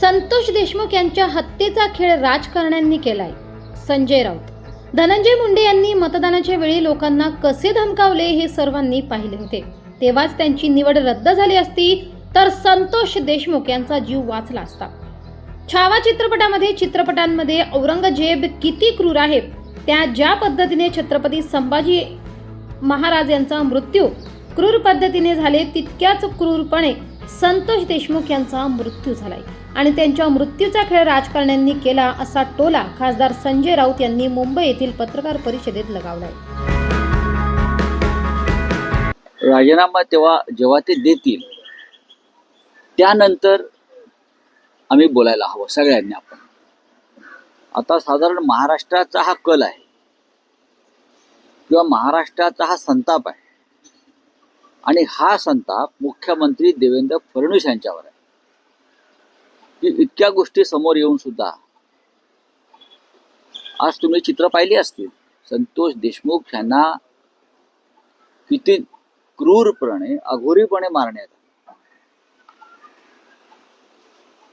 संतोष देशमुख यांच्या हत्येचा खेळ राजकारण्यांनी केलाय. संजय राऊत. धनंजय मुंडे यांनी मतदानाच्या वेळी लोकांना कसे धमकावले हे सर्वांनी पाहिले होते. तेव्हाच त्यांची निवड रद्द झाली असती तर संतोष देशमुख यांचा जीव वाचला असता. छावा चित्रपटामध्ये चित्रपटांमध्ये औरंगजेब किती क्रूर आहे त्या ज्या पद्धतीने छत्रपती संभाजी महाराज यांचा मृत्यू क्रूर पद्धतीने झाले तितक्याच क्रूरपणे संतोष देशमुख यांचा मृत्यू झालाय. आणि त्यांच्या मृत्यूचा खेळ राजकारण्यांनी केला असा टोला खासदार संजय राऊत यांनी मुंबई येथील पत्रकार परिषदेत लगावलाय. राजीनामा तेव्हा जेव्हा ते देतील त्यानंतर आम्ही बोलायला हवं सगळ्यांनी आपण. आता साधारण महाराष्ट्राचा हा कल आहे. किंवा महाराष्ट्राचा हा संताप आहे. आणि हा संताप मुख्यमंत्री देवेंद्र फडणवीस यांच्यावर आहे. की इतक्या गोष्टी समोर येऊन सुद्धा आज तुम्ही चित्र पाहिली असतील. संतोष देशमुख यांना किती क्रूरपणे अघोरीपणे मारण्यात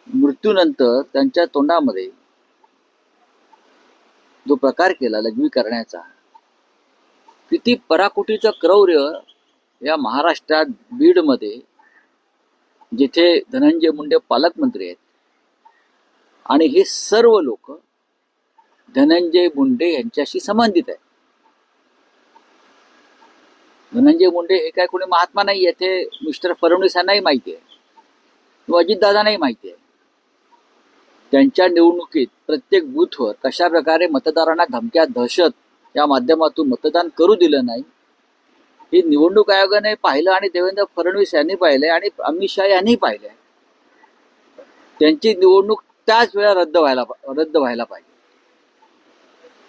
मृत्यूनंतर त्यांच्या तोंडामध्ये जो प्रकार केला लघवी करण्याचा किती पराकुटीचं क्रौर्य या महाराष्ट्रात बीडमध्ये जिथे धनंजय मुंडे पालकमंत्री आहेत आणि हे सर्व लोक धनंजय मुंडे यांच्याशी संबंधित आहे धनंजय मुंडे हे काय कोणी महात्मा नाही आहे ते मिस्टर फडणवीस यांनाही माहिती आहे. किंवा अजितदादांनाही माहिती आहे. त्यांच्या निवडणुकीत प्रत्येक बूथवर कशा प्रकारे मतदारांना धमक्या दहशत या माध्यमातून मतदान करू दिलं नाही हे निवडणूक आयोगाने पाहिलं आणि देवेंद्र फडणवीस यांनी पाहिलंय आणि अमित शहा यांनी पाहिलंय. त्यांची निवडणूक त्याच वेळा रद्द व्हायला रद्द व्हायला पाहिजे.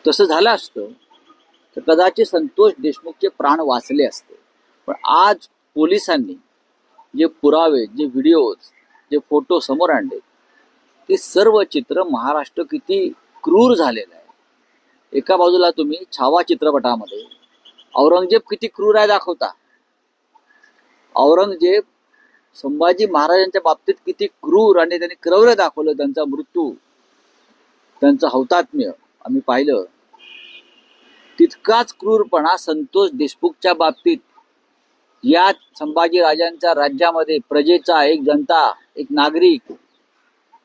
तसं झालं असतं तर कदाचित संतोष देशमुखचे प्राण वाचले असते. पण आज पोलिसांनी जे पुरावे जे व्हिडिओज जे फोटो समोर आणले ते सर्व चित्र महाराष्ट्र किती क्रूर झालेलं आहे. एका बाजूला तुम्ही छावा चित्रपटामध्ये औरंगजेब किती क्रूर आहे दाखवता. औरंगजेब संभाजी महाराजांच्या बाबतीत किती क्रूर आणि त्यांनी क्रौर्य दाखवलं त्यांचा मृत्यू त्यांचं हौतात्म्य आम्ही पाहिलं. तितकाच क्रूरपणा संतोष देशमुखच्या बाबतीत या संभाजी राजांच्या राज्यामध्ये प्रजेचा एक जनता एक नागरिक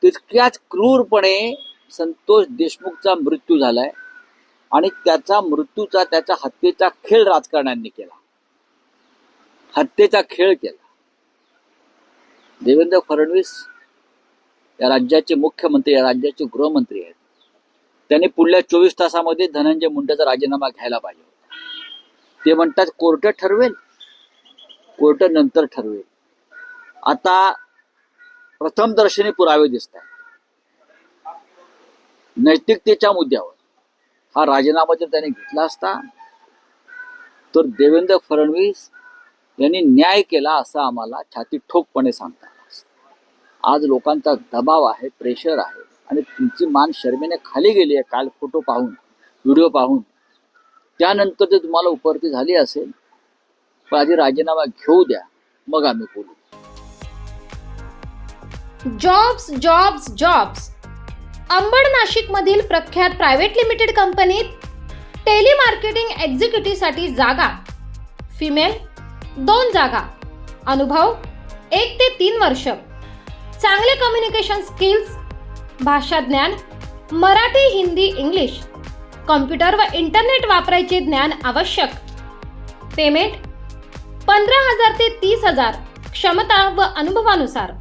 तितक्याच क्रूरपणे संतोष देशमुखचा मृत्यू झालाय आणि त्याचा मृत्यूचा त्याच्या हत्येचा खेळ राजकारण्यांनी केला. हत्येचा खेळ केला. देवेंद्र फडणवीस या राज्याचे मुख्यमंत्री या राज्याचे गृहमंत्री आहेत. त्यांनी पुढल्या चोवीस तासामध्ये धनंजय मुंडेचा राजीनामा घ्यायला पाहिजे होता. ते म्हणतात कोर्ट ठरवेल कोर्ट नंतर ठरवेल. आता प्रथम दर्शनी पुरावे दिसत आहेत नैतिकतेच्या मुद्द्यावर. हा राजीनामा जर त्याने घेतला असता तर देवेंद्र फडणवीस यांनी न्याय केला असं आम्हाला छाती ठोकपणे सांगता आज लोकांचा दबाव आहे प्रेशर आहे आणि तुमची मान शर्मेने खाली गेली आहे काल फोटो पाहून व्हिडिओ पाहून. त्यानंतर जर तुम्हाला उपरती झाली असेल पण आधी राजीनामा घेऊ द्या मग आम्ही बोलू. जॉब्स जॉब्स जॉब्स अंबड नाशिकमधील प्रख्यात प्रायव्हेट लिमिटेड कंपनीत टेलिमार्केटिंग एक्झिक्युटिव्हसाठी जागा. फिमेल दोन जागा. अनुभव एक ते तीन वर्ष. चांगले कम्युनिकेशन स्किल्स भाषा ज्ञान मराठी हिंदी इंग्लिश. कॉम्प्युटर व इंटरनेट वापरायचे ज्ञान आवश्यक. पेमेंट पंधरा हजार ते तीस हजार. क्षमता व अनुभवानुसार.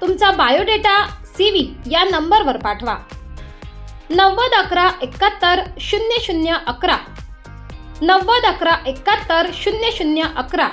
तुमचा बायोडेटा सी व्ही या नंबरवर पाठवा. नव्वद अकरा एकाहत्तर शून्य शून्य अकरा. नव्वद अकरा एकाहत्तर शून्य शून्य अकरा.